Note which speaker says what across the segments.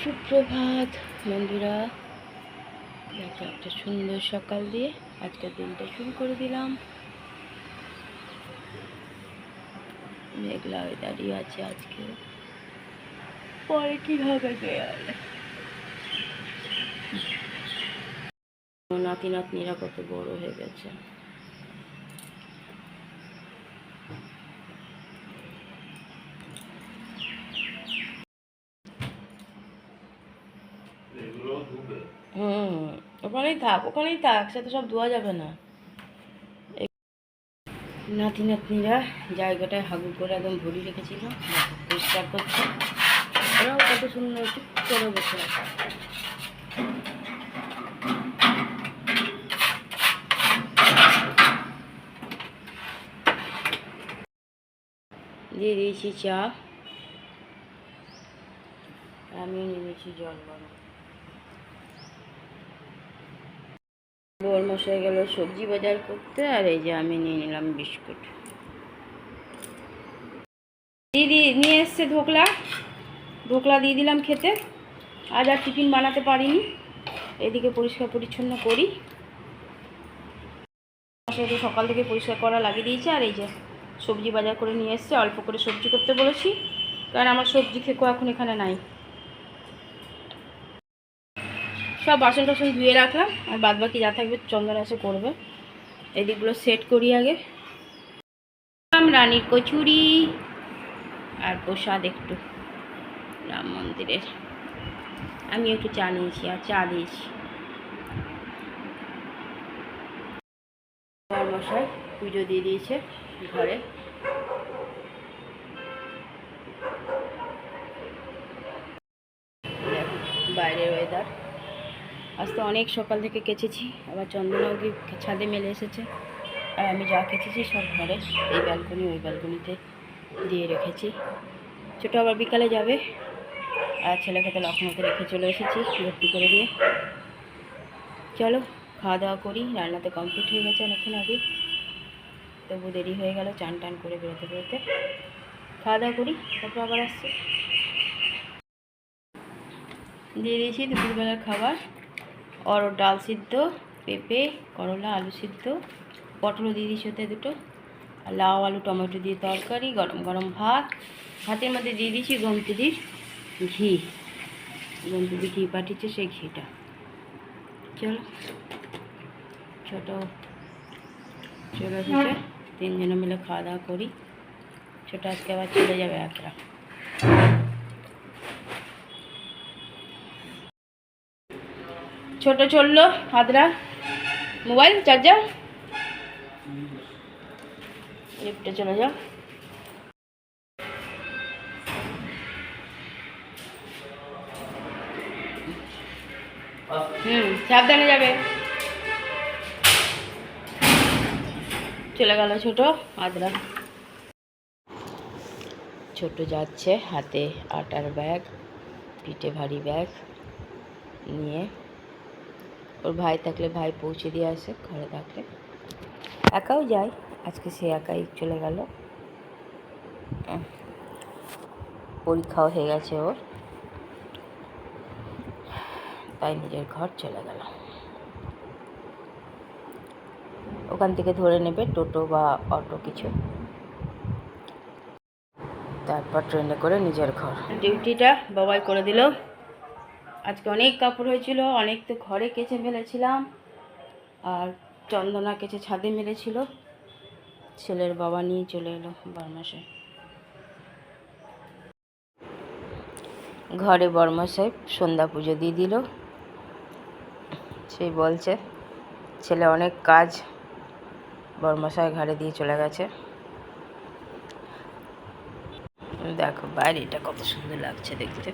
Speaker 1: সুপ্রভাত, বন্ধুরা। দেখো, একটা সুন্দর সকাল দিয়ে আজকের দিনটা শুরু করে দিলাম। মেঘলা হয়ে দাঁড়িয়ে আছে আজকে। পরে কি হবে নাতি নাতনিরা কত বড় হয়ে গেছে হুম ওখানেই থাক ওখানেই থাক তো সব ধোয়া যাবে না। নাতি নাতনিরা জায়গাটায় হাগু করে একদম ভরি রেখেছিল পরিষ্কার করছে। ওরাও কত সুন্দর চুপ করে বসে দিয়ে দিয়েছি চা। আমিও নিয়েছি জল গরম। বোর মশাই গেল সবজি বাজার করতে, আর এই যে আমি নিয়ে নিলাম বিস্কুট। দিদি, নিয়ে এসছে ধোকলা ধোকলা দিয়ে দিলাম খেতে। আজ আর টিফিন বানাতে পারিনি। এদিকে পরিষ্কার পরিচ্ছন্ন করি। মশাইকে সকাল থেকে পরিষ্কার করা লাগিয়ে দিয়েছে, আর এই যে সবজি বাজার করে নিয়ে এসছে। অল্প করে সবজি করতে বলেছি। কারণ আমার সবজি খেকো এখন এখানে নাই। সব বাসন টাসন ধুয়ে রাখলাম, আর বাদ বাকি যা থাকবে চন্দন এসে করবে। এদিকগুলো সেট করি আগে। রানীর কচুরি, আর প্রসাদ একটু। রাম মন্দিরের। আমি একটু চা নিয়েছি, আর চা দিয়েছি। মশাই পুজো দিয়ে দিয়েছে ঘরে। বাইরের ওয়েদার আজ তো অনেক সকাল থেকে কেচেছি, আবার চন্দনাও কি ছাদে মেলে এসেছে। আর আমি যা কেচেছি সব ঘরে, এই ব্যালকনি ওই ব্যালকনিতে দিয়ে রেখেছি। ছোটো আবার বিকালে যাবে, আর ছেলেকে তো লখনৌতে রেখে চলে এসেছি, ভর্তি করে দিয়ে চলো খাওয়া দাওয়া করি রান্না তো কমপ্লিট হয়ে গেছে অনেকক্ষণ আগে। তবু দেরি হয়ে গেল, চান টান করে বেরোতে বেরোতে। খাওয়া দাওয়া করি, তারপর আবার আসছি। দিয়ে দিয়েছি দুপুরবেলার খাবার। অর ডাল সিদ্ধ, পেঁপে, করলা, আলু সিদ্ধ পটলও দিয়ে দিয়েছি ওতে দুটো লাউ, আলু, টমেটো দিয়ে তরকারি, গরম গরম ভাত, ভাতের মধ্যে দিয়ে দিয়েছি গমতিদির ঘি। গমতিদি ঘি পাঠিয়েছে সেই ঘিটা। চলো, ছোটো চলে এসেছে তিনজনে মিলে খাওয়া দাওয়া করি। ছোটো আজকে আবার চলে যাবে একরা ছোট চলল হাতরা মোবাইল, চার্জার। লিফটে চলে যাও। হুম, সাবধানে যাবে। চলে গেল ছোট আদ্রা। ছোট যাচ্ছে, হাতে আটার ব্যাগ, পিঠে ভারী ব্যাগ নিয়ে। ওর ভাই থাকলে ভাই পৌঁছে দিয়ে আসে, ঘরে থাকলে। একাও যায় আজকে সে একাই চলে গেল। পরীক্ষাও হয়ে গেছে ওর। তাই নিজের ঘর চলে গেল। ওখান থেকে ধরে নেবে টোটো বা অটো কিছু। তারপর ট্রেনে করে নিজের ঘর। ডিউটিটা বাবাই করে দিল। আজকে অনেক কাপড় হয়েছিল, অনেক তো ঘরে কেচে মেলেছিলাম আর চন্দনা কেচে ছাদে মেলেছিল ছেলের বাবা নিয়ে চলে এলো বরমাসায় ঘরে বর্মশাই সন্ধ্যা পুজো দিয়ে দিল। সেই বলছে, ছেলে অনেক কাজ বর্মশাই ঘাড়ে দিয়ে চলে গেছে। দেখো বাইরেটা কত সুন্দর লাগছে দেখতে।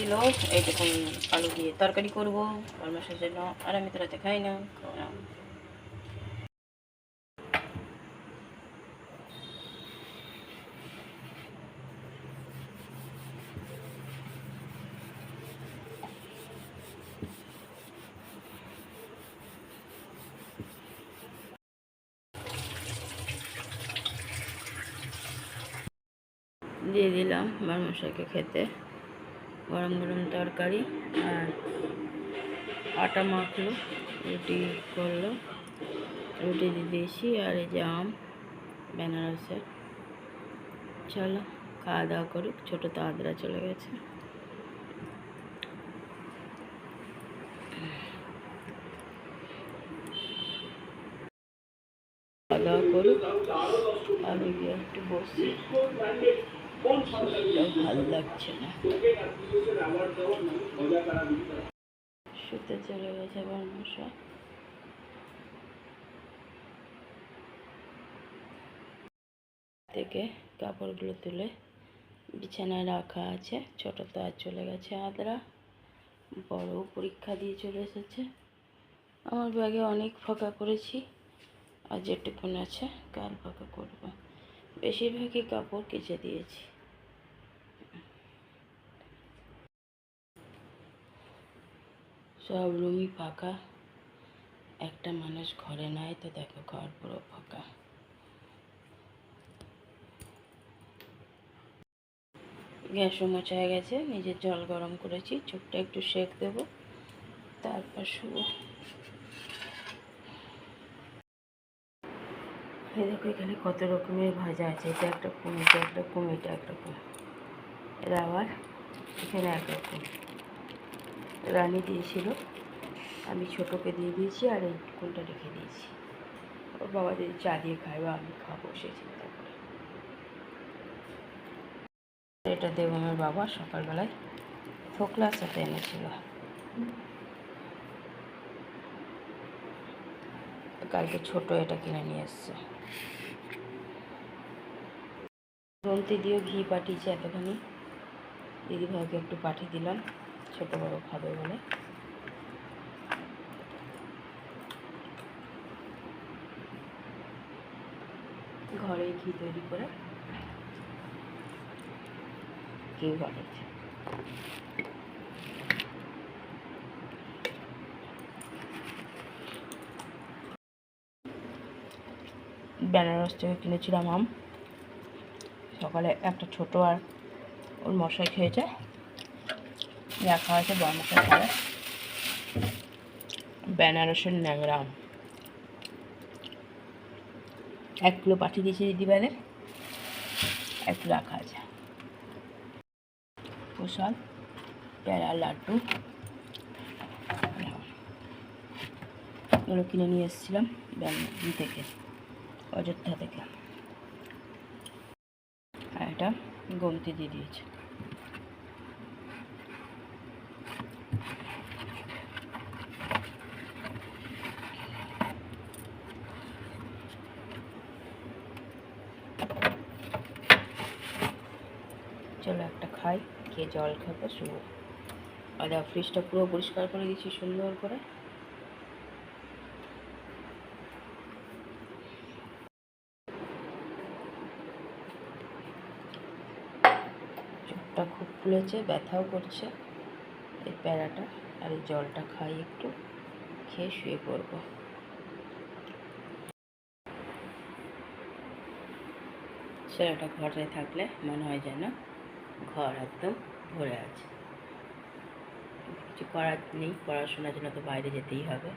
Speaker 1: দিল, এই দেখুন, আলু দিয়ে তরকারি করব মাসের জন্য, আর আমি তো রাতে খাই না দিয়ে দিলাম মার মশাইকে খেতে। গরম গরম তরকারি আর আটা মাখলো, রুটি করল, রুটি দিয়ে দিয়েছি আর এই যে আম, বেনারসের। চলো, খাওয়া দাওয়া করুক, ছোটো তো আদ্রা চলে গেছে। খাওয়া দাওয়া করুক, আমি গিয়ে একটু বসি। ভালো লাগছে না। শুতে চলে গেছে আমার মশা থেকে কাপড়গুলো তুলে বিছানায় রাখা আছে। ছোট তো আর চলে গেছে আদ্রা। বড় পরীক্ষা দিয়ে চলে এসেছে। আমার ব্যাগে অনেক ফাঁকা করেছি। আর যেটুকুন আছে কাল ফাঁকা করব। বেশিরভাগই কাপড় কেচে দিয়েছি। সব রুমই ফাঁকা। একটা মানুষ ঘরে নাই তো দেখো ঘর পুরো ফাঁকা। গ্যাসও মোচায় গেছে, নিজের জল গরম করেছি চোখটা একটু সেক দেবো, তারপর শুভ দেখো এখানে কত রকমের ভাজা আছে, এটা একটা কুম এটা একটা কুম এটা একটা কুম এরা আবার এখানে একরকম রানি দিয়েছিল। আমি ছোটোকে দিয়ে দিয়েছি আর এই কোনটা রেখে দিয়েছি। ওর বাবা যদি চা দিয়ে খায় বা আমি খাব, সে চিন্তা করে। এটা দেব আমার বাবা সকালবেলায় থোকলার সাথে এনেছিল। কালকে ছোট এটা কিনে নিয়ে এসছে। রন্তি দিয়েও ঘি পাঠিয়েছে এতখানি। দিদিভাইকে একটু পাঠিয়ে দিলাম। ছোট বড় খাবে বলে। ঘরে ঘি তৈরি করে ঘি বানাচ্ছে বেনারস থেকে কিনেছিলাম আম। সকালে একটা ছোট আর ওর মশাই খেয়েছে। রাখা হয়েছে মশাই খাবে বেনারসের ন্যাংরা। এক কিলো পাঠিয়ে দিয়েছি দিদিভাইদের এক কিলো রাখা আছে। প্রসাদ, প্যারা, লাড্ডু। এগুলো কিনে নিয়ে এসেছিলাম ব্যাঙ্গি থেকে, অযোধ্যা থেকে। আর এটা গমতি দিয়ে দিয়েছে চলো একটা খাই, খেয়ে জল খাব শুভ আর ফ্রিজটা পুরো পরিষ্কার করে দিচ্ছি সুন্দর করে। চোখটা খুব ফুলেছে, ব্যথাও করছে এই প্যারাটা। আর এই জলটা খাই একটু, খেয়ে শুয়ে পড়ব। ছেলেটা ঘরে থাকলে মনে হয় যেন ঘর একদম ভরে আছে। কিছু করার নেই, পড়াশোনার জন্য তো বাইরে যেতেই হবে।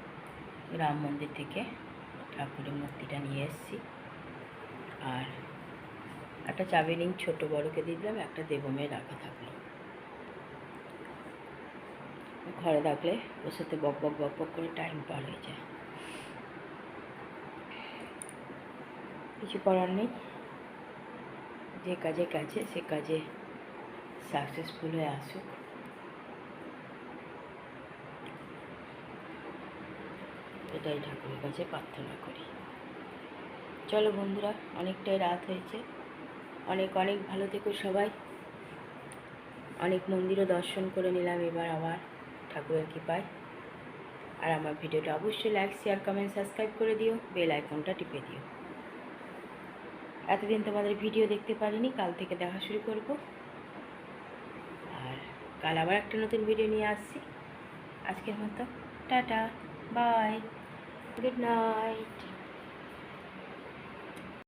Speaker 1: রাম মন্দির থেকে ঠাকুরের মূর্তিটা নিয়ে এসেছি। আর একটা চাবি রিং ছোটো বড়োকে দিলাম, একটা দেবমে রাখা থাকল। ঘরে থাকলে ওর সাথে বক বক বক বক করে টাইম পার হয়ে যায়। কিছু করার নেই। যে কাজে কাছে সে কাজে সাকসেসফুল হয়ে আসুক। এটাই ঠাকুরের কাছে প্রার্থনা করি। চলো বন্ধুরা, অনেকটাই রাত হয়েছে। অনেক অনেক ভালো থেকো সবাই। অনেক মন্দিরও দর্শন করে নিলাম এবার আবার ঠাকুরের কৃপায়। আর আমার ভিডিওটা অবশ্যই লাইক শেয়ার কমেন্ট সাবস্ক্রাইব করে দিও। বেল আইকনটা টিপে দিও। এতদিন তোমাদের ভিডিও দেখতে পারিনি, কাল থেকে দেখা শুরু করব। কাল আবার একটা নতুন ভিডিও নিয়ে আসছি। আজকের মতো টাটা বাই গুড নাইট